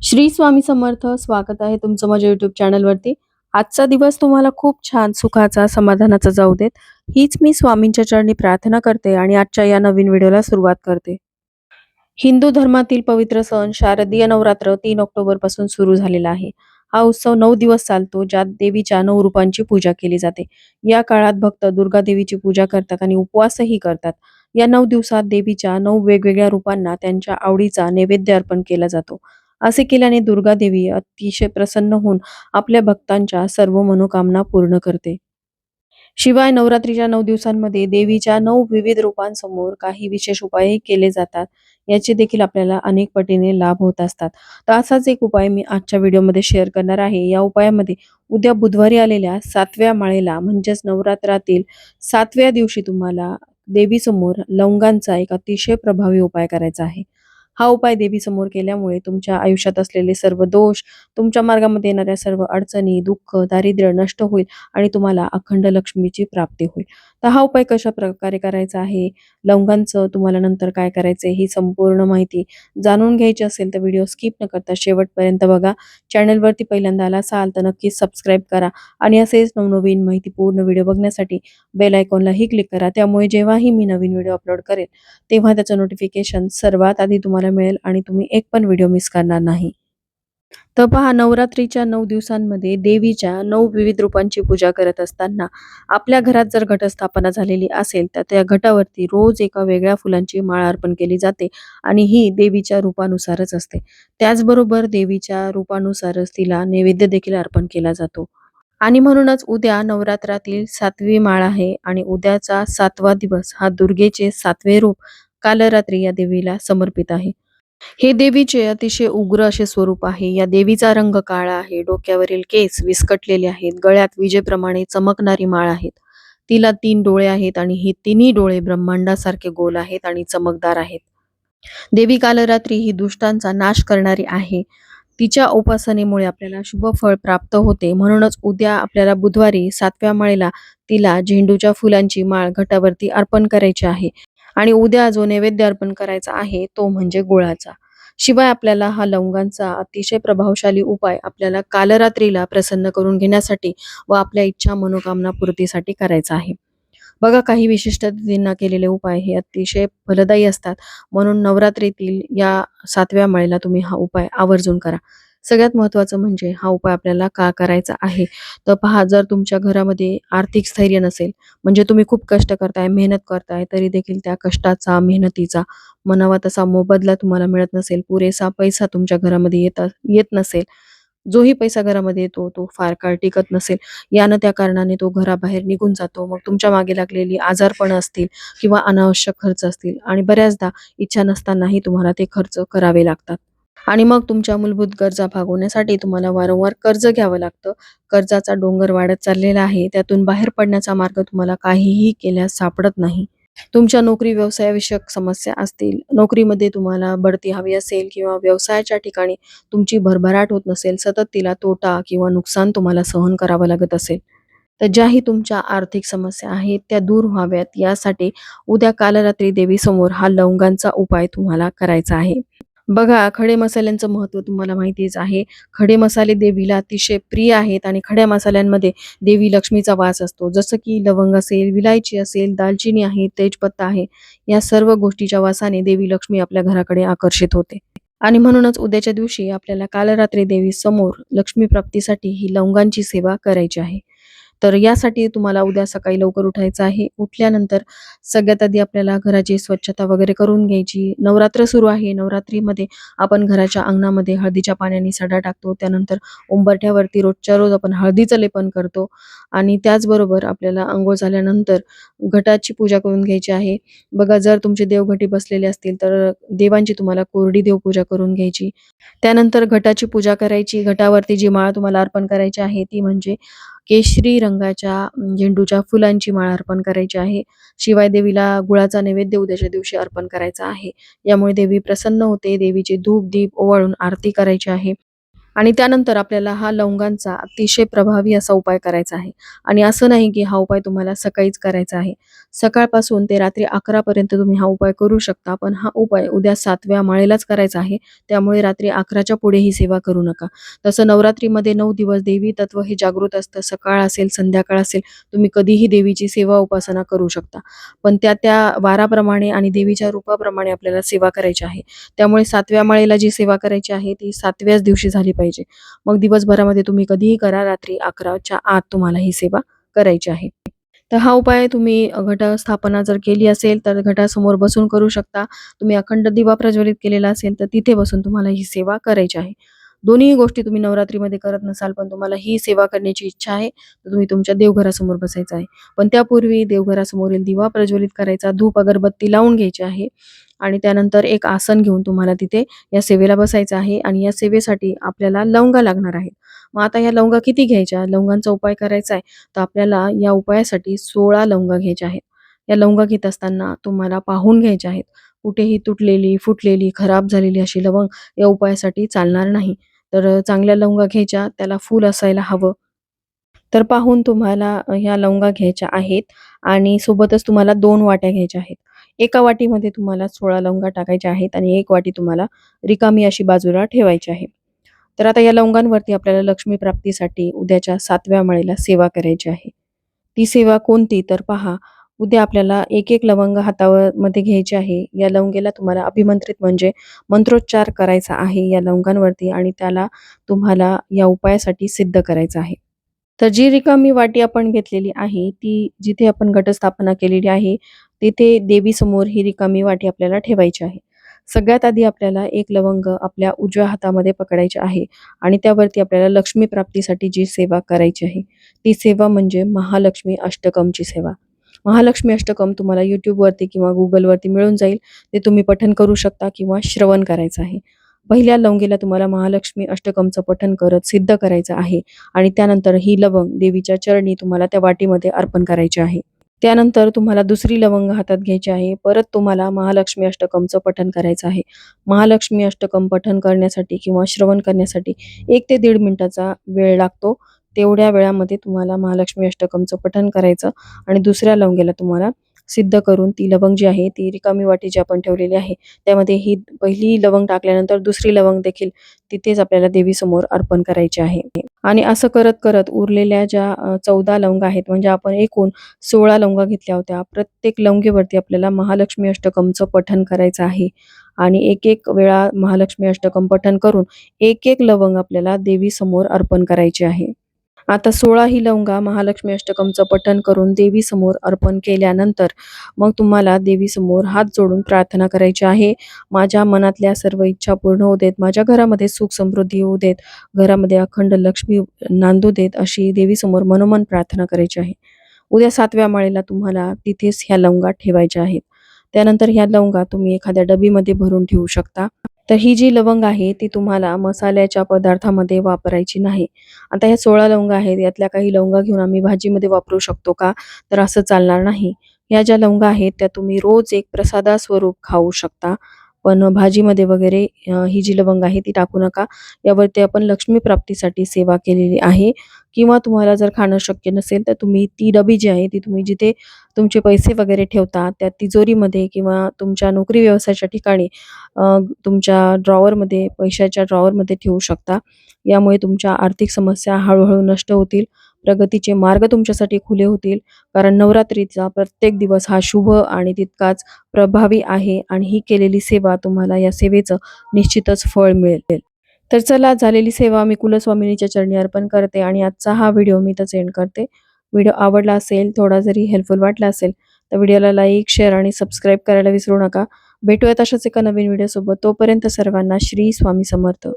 श्री स्वामी समर्थ स्वागत आहे तुमचं माझ्या युट्यूब चॅनलवरती आजचा दिवस तुम्हाला खूप छान सुखाचा समाधानाचा जाऊ देत. हीच मी स्वामींच्या चरणी प्रार्थना करते आणि आजच्या या नवीन व्हिडिओला सुरुवात करते. हिंदू धर्मातील पवित्र सण शारदीय नवरात्र तीन ऑक्टोबरपासून सुरू झालेला आहे. हा उत्सव नऊ दिवस चालतो ज्यात देवीच्या नऊ रूपांची पूजा केली जाते. या काळात भक्त दुर्गा देवीची पूजा करतात आणि उपवासही करतात. या नऊ दिवसात देवीच्या नऊ वेगवेगळ्या रूपांना त्यांच्या आवडीचा नैवेद्य अर्पण केला जातो. असे केल्याने दुर्गा देवी अतिशय प्रसन्न होऊन आपल्या भक्तांच्या सर्व मनोकामना पूर्ण करते. शिवाय नवरात्रीच्या नऊ दिवसांमध्ये देवीच्या नऊ विविध रूपांसमोर काही विशेष उपायही केले जातात. याचे देखील आपल्याला अनेक पटीने लाभ होत असतात. तर असाच एक उपाय मी आजच्या व्हिडिओमध्ये शेअर करणार आहे. या उपायामध्ये उद्या बुधवारी आलेल्या सातव्या माळेला म्हणजेच नवरात्रातील सातव्या दिवशी तुम्हाला देवीसमोर लवंगांचा एक अतिशय प्रभावी उपाय करायचा आहे. हा उपाय देवीसमोर केल्यामुळे तुमच्या आयुष्यात असलेले सर्व दोष तुमच्या मार्गामध्ये येणाऱ्या सर्व अडचणी दुःख दारिद्र्य नष्ट होईल आणि तुम्हाला अखंड लक्ष्मीची प्राप्ती होईल. तर हा उपाय कशा प्रकारे करायचा आहे? लवंगांचं तुम्हाला नंतर काय करायचं ही संपूर्ण माहिती जाणून घ्यायची असेल तर व्हिडिओ स्किप न करता शेवटपर्यंत बघा. चॅनलवरती पहिल्यांदा आला असाल तर नक्कीच सबस्क्राईब करा आणि असेच नवनवीन माहिती पूर्ण व्हिडिओ बघण्यासाठी बेल आयकॉनलाही क्लिक करा. त्यामुळे जेव्हाही मी नवीन व्हिडिओ अपलोड करेल तेव्हा त्याचं नोटिफिकेशन सर्वात आधी तुम्हाला मिळेल आणि तुम्ही एक पण व्हिडिओ मिस करणार नाही. तर पहा नवरात्रीच्या नऊ दिवसांमध्ये देवीच्या नऊ विविध रूपांची पूजा करत असताना आपल्या घरात जर घटस्थापना झालेली असेल तर त्या घटावरती रोज एका वेगळ्या फुलांची माळ अर्पण केली जाते आणि ही देवीच्या रूपानुसारच असते. त्याचबरोबर देवीच्या रूपानुसारच तिला नैवेद्य देखील अर्पण केला जातो. आणि म्हणूनच उद्या नवरात्रातील सातवी माळ आहे आणि उद्याचा सातवा दिवस हा दुर्गेचे सातवे रूप कालरात्री या देवीला समर्पित आहे. हे देवीचे अतिशय उग्र असे स्वरूप आहे. या देवीचा रंग काळा आहे. डोक्यावरील केस विस्कटलेले आहेत. गळ्यात विजेप्रमाणे चमकणारी माळ आहेत. तिला तीन डोळे आहेत आणि हे तिन्ही डोळे ब्रह्मांडासारखे गोल आहेत आणि चमकदार आहेत. देवी कालरात्री ही दुष्टांचा नाश करणारी आहे. तिच्या उपासनेमुळे आपल्याला शुभ फळ प्राप्त होते. म्हणूनच उद्या आपल्याला बुधवारी सातव्या माळेला तिला झेंडूच्या फुलांची माळ घटावरती अर्पण करायची आहे. आणि उद्या जो नैवेद्य अर्पण करायचा आहे तो म्हणजे गुळाचा. शिवाय आपल्याला हा लवंगांचा अतिशय प्रभावशाली उपाय आपल्याला कालरात्रीला प्रसन्न करून घेण्यासाठी व आपल्या इच्छा मनोकामना पूर्तीसाठी करायचा आहे. बघा काही विशिष्ट तिथींना केलेले उपाय हे अतिशय फलदायी असतात. म्हणून नवरात्रीतील या सातव्या माळेला तुम्ही हा उपाय आवर्जून करा. सगळ्यात महत्वाचं म्हणजे हा उपाय आपल्याला का करायचा आहे? तर पहा जर तुमच्या घरामध्ये आर्थिक स्थैर्य नसेल म्हणजे तुम्ही खूप कष्ट करताय मेहनत करताय तरी देखील त्या कष्टाचा मेहनतीचा म्हणावा तसा मोबदला तुम्हाला मिळत नसेल पुरेसा पैसा तुमच्या घरामध्ये येत येत नसेल जोही पैसा घरामध्ये येतो तो फार काळ टिकत नसेल यानं त्या कारणाने तो घराबाहेर निघून जातो. मग तुमच्या मागे लागलेली आजारपणं असतील किंवा अनावश्यक खर्च असतील आणि बऱ्याचदा इच्छा नसतानाही तुम्हाला ते खर्च करावे लागतात. आणि मग तुमच्या मूलभूत गरजा भागवण्यासाठी तुम्हाला वारंवार कर्ज घ्यावं लागतं. कर्जाचा डोंगर वाढत चाललेला आहे. त्यातून बाहेर पडण्याचा मार्ग तुम्हाला काहीही केल्यास सापडत नाही. तुमच्या नोकरी व्यवसायाविषयक समस्या असतील. नोकरीमध्ये तुम्हाला बढती हवी असेल किंवा व्यवसायाच्या ठिकाणी तुमची भरभराट होत नसेल सतत तिला तोटा किंवा नुकसान तुम्हाला सहन करावं लागत असेल. तर ज्याही तुमच्या आर्थिक समस्या आहेत त्या दूर व्हाव्यात. यासाठी उद्या कालरात्री देवीसमोर हा लवंगांचा उपाय तुम्हाला करायचा आहे. बघा खडे मसाल्यांचं महत्त्व तुम्हाला माहितीच आहे. खडे मसाले देवीला अतिशय प्रिय आहेत आणि खड्या मसाल्यांमध्ये देवी लक्ष्मीचा वास असतो. जसं की लवंग असेल विलायची असेल दालचिनी आहे तेजपत्ता आहे या सर्व गोष्टीच्या वासाने देवी लक्ष्मी आपल्या घराकडे आकर्षित होते. आणि म्हणूनच उद्याच्या दिवशी आपल्याला कालरात्री देवी समोर लक्ष्मी प्राप्तीसाठी ही लवंगांची सेवा करायची आहे. तर यासाठी तुम्हाला उद्या सकाळी लवकर उठायचं आहे. उठल्यानंतर सगळ्यात आधी आपल्याला घराची स्वच्छता वगैरे करून घ्यायची. नवरात्र सुरू आहे. नवरात्रीमध्ये आपण घराच्या अंगणामध्ये हळदीच्या पाण्याने सडा टाकतो. त्यानंतर उंबरठ्यावरती रोजच्या रोज आपण हळदीचं लेपन करतो. आणि त्याचबरोबर आपल्याला आंघोळ झाल्यानंतर घटाची पूजा करून घ्यायची आहे. बघा जर तुमचे देवघटी बसलेले असतील तर देवांची तुम्हाला कोरडी देवपूजा करून घ्यायची. त्यानंतर घटाची पूजा करायची. घटावरती जी माळ तुम्हाला अर्पण करायची आहे ती म्हणजे केशरी रंगाच्या झेंडूच्या फुलांची माळ अर्पण करायची आहे. शिवाय देवीला गुळाचा नैवेद्य उद्याच्या दिवशी अर्पण करायचा आहे. यामुळे देवी प्रसन्न होते देवीचे धूप दीप ओवाळून आरती करायची आहे. आणि त्यानंतर आपल्याला हा लवंगांचा अतिशय प्रभावी असा उपाय करायचा आहे. आणि असं नाही की हा उपाय तुम्हाला सकाळीच करायचा आहे. सकाळपासून ते रात्री अकरा पर्यंत तुम्ही हा उपाय करू शकता पण हा उपाय उद्या सातव्या माळेलाच करायचा आहे. त्यामुळे रात्री अकराच्या पुढे ही सेवा करू नका. तसं नवरात्रीमध्ये नऊ दिवस देवी तत्व हे जागृत असतं. सकाळ असेल संध्याकाळ असेल तुम्ही कधीही देवीची सेवा उपासना करू शकता. पण त्या त्या वाराप्रमाणे आणि देवीच्या रूपाप्रमाणे आपल्याला सेवा करायची आहे. त्यामुळे सातव्या माळेला जी सेवा करायची आहे ती सातव्याच दिवशी झाली पाहिजे. मग दिवसभरामध्ये तुम्ही कधीही करा रात्री अकराच्या आत तुम्हाला ही सेवा करायची आहे. तर हा उपाय तुम्ही घटस्थापना जर केली असेल तर घटासमोर बसून करू शकता. तुम्ही अखंड दिवा प्रज्वलित केलेला असेल तर तिथे बसून तुम्हाला ही सेवा करायची आहे. दोन्ही गोष्टी तुम्ही नवरात्रीमध्ये करत नसाल पण तुम्हाला ही सेवा करण्याची इच्छा आहे तर तुम्ही तुमच्या देवघरासमोर बसायचं आहे. पण त्यापूर्वी देवघरासमोरील दिवा प्रज्वलित करायचा धूप अगरबत्ती लावून घ्यायची आहे. आणि त्यानंतर एक आसन घेऊन तुम्हाला तिथे या सेवेला बसायचं आहे आणि या सेवेसाठी आपल्याला लवंगा लागणार आहेत. मग आता या लवंगा किती घ्यायच्या? लवंगांचा उपाय करायचा आहे तर आपल्याला या उपायासाठी सोळा लवंगा घ्यायच्या आहेत. या लवंगा घेत असताना तुम्हाला पाहून घ्यायच्या आहेत. कुठेही तुटलेली फुटलेली खराब झालेली अशी लवंग या उपायासाठी चालणार नाही. तर चांगल्या लवंगा घ्यायच्या त्याला फूल असायला हवं. तर पाहून तुम्हाला ह्या लवंगा घ्यायच्या आहेत आणि सोबतच तुम्हाला दोन वाट्या घ्यायच्या आहेत. एका वाटीमध्ये तुम्हाला सोळा लवंगा टाकायच्या आहेत आणि एक वाटी तुम्हाला रिकामी अशी बाजूला ठेवायची आहे. तर आता या लवंगांवरती आपल्याला लक्ष्मी प्राप्तीसाठी उद्याच्या सातव्या मळेला सेवा करायची आहे. ती सेवा कोणती? तर पहा उद्या आपल्याला एक एक लवंग हातावर मध्ये घ्यायची आहे. या लवंगेला तुम्हाला अभिमंत्रित म्हणजे मंत्रोच्चार करायचा आहे या लवंगांवरती आणि त्याला तुम्हाला या उपायासाठी सिद्ध करायचं आहे. तर जी रिकामी वाटी आपण घेतलेली आहे ती जिथे आपण घटस्थापना केलेली आहे तिथे देवी समोर ही रिकामी वाटी आपल्याला ठेवायची आहे. सगळ्यात आधी आपल्याला एक लवंग आपल्या उजव्या हातामध्ये पकडायचे आहे आणि त्यावरती आपल्याला लक्ष्मी प्राप्तीसाठी जी सेवा करायची आहे ती सेवा म्हणजे महालक्ष्मी अष्टकमची सेवा. महालक्ष्मी अष्टकम तुम्हाला यूट्यूबवरती किंवा गुगलवरती मिळून जाईल. ते तुम्ही पठन करू शकता किंवा श्रवण करायचं आहे. पहिल्या लवंगेला तुम्हाला महालक्ष्मी अष्टकमचं पठन करत सिद्ध करायचं आहे आणि त्यानंतर ही लवंग देवीच्या चरणी तुम्हाला त्या वाटीमध्ये अर्पण करायची आहे. त्यानंतर तुम्हाला दुसरी लवंग हातात घ्यायची आहे. परत तुम्हाला महालक्ष्मी अष्टकमचं पठन करायचं आहे. महालक्ष्मी अष्टकम पठन करण्यासाठी किंवा श्रवण करण्यासाठी एक ते दीड मिनिटाचा वेळ लागतो. तेवढ्या वेळामध्ये तुम्हाला महालक्ष्मी अष्टकमचं पठन करायचं आणि दुसऱ्या लवंगेला तुम्हाला सिद्ध करून ती लवंग जी आहे ती रिकामी वाटी जी आपण ठेवलेली आहे. त्यामध्ये ही पहिली लवंग टाकल्यानंतर दुसरी लवंग देखील तिथेच आपल्याला देवीसमोर अर्पण करायची आहे. आणि असं करत करत उरलेल्या ज्या चौदा लवंग आहेत म्हणजे आपण एकूण सोळा लवंगा घेतल्या होत्या. प्रत्येक लवंगेवरती आपल्याला महालक्ष्मी अष्टकमचं पठन करायचं आहे. आणि एक एक वेळा महालक्ष्मी अष्टकम पठन करून एक एक लवंग आपल्याला देवी समोर अर्पण करायची आहे. आता सोळा ही लवंगा महालक्ष्मी अष्टकमचं पठन करून देवी समोर अर्पण केल्यानंतर मग तुम्हाला देवी समोर हात जोडून प्रार्थना करायची आहे. माझ्या मनातल्या सर्व इच्छा पूर्ण होऊ देत. माझ्या घरामध्ये सुख समृद्धी होऊ देत. घरामध्ये अखंड लक्ष्मी नांदू देत अशी देवी समोर मनोमन प्रार्थना करायची आहे. उद्या सातव्या माळेला तुम्हाला तिथेच ह्या लवंगा ठेवायच्या आहेत. त्यानंतर ह्या लवंगा तुम्ही एखाद्या डबीमध्ये भरून ठेवू शकता. तर ही जी लवंग आहे ती तुम्हाला मसाल्याच्या पदार्थामध्ये वापरायची नाही. आता ह्या सोळा लवंग आहेत यातल्या काही लवंगा घेऊन आम्ही भाजीमध्ये वापरू शकतो का? तर असं चालणार नाही. या ज्या लवंगा आहेत त्या तुम्ही रोज एक प्रसादा स्वरूप खाऊ शकता. पण भाजीमध्ये वगैरे ही जी लवंग आहे ती टाकू नका. यावरती आपण लक्ष्मी प्राप्तीसाठी सेवा केलेली आहे. किंवा तुम्हाला जर खाणं शक्य नसेल तर तुम्ही ती डबी जी आहे ती तुम्ही जिथे तुमचे पैसे वगैरे ठेवता त्या तिजोरीमध्ये किंवा तुमच्या नोकरी व्यवसायाच्या ठिकाणी तुमच्या ड्रॉवरमध्ये पैशाच्या ड्रॉवरमध्ये ठेवू शकता. यामुळे तुमच्या आर्थिक समस्या हळूहळू नष्ट होतील प्रगतीचे मार्ग तुमच्यासाठी खुले होतील कारण नवरात्रीचा प्रत्येक दिवस हा शुभ आणि तितकाच प्रभावी आहे आणि ही केलेली सेवा तुम्हाला या सेवेचं निश्चितच फळ मिळेल. तर चला झालेली सेवा मी कुलस्वामिनीच्या चरणी अर्पण करते आणि आजचा हा व्हिडिओ मी तर सेंड करते. व्हिडिओ आवडला असेल थोडा जरी हेल्पफुल वाटला असेल तर व्हिडिओला लाईक शेअर आणि सबस्क्राईब करायला विसरू नका. भेटूयात अशाच एका नवीन व्हिडिओसोबत तोपर्यंत सर्वांना श्री स्वामी समर्थ.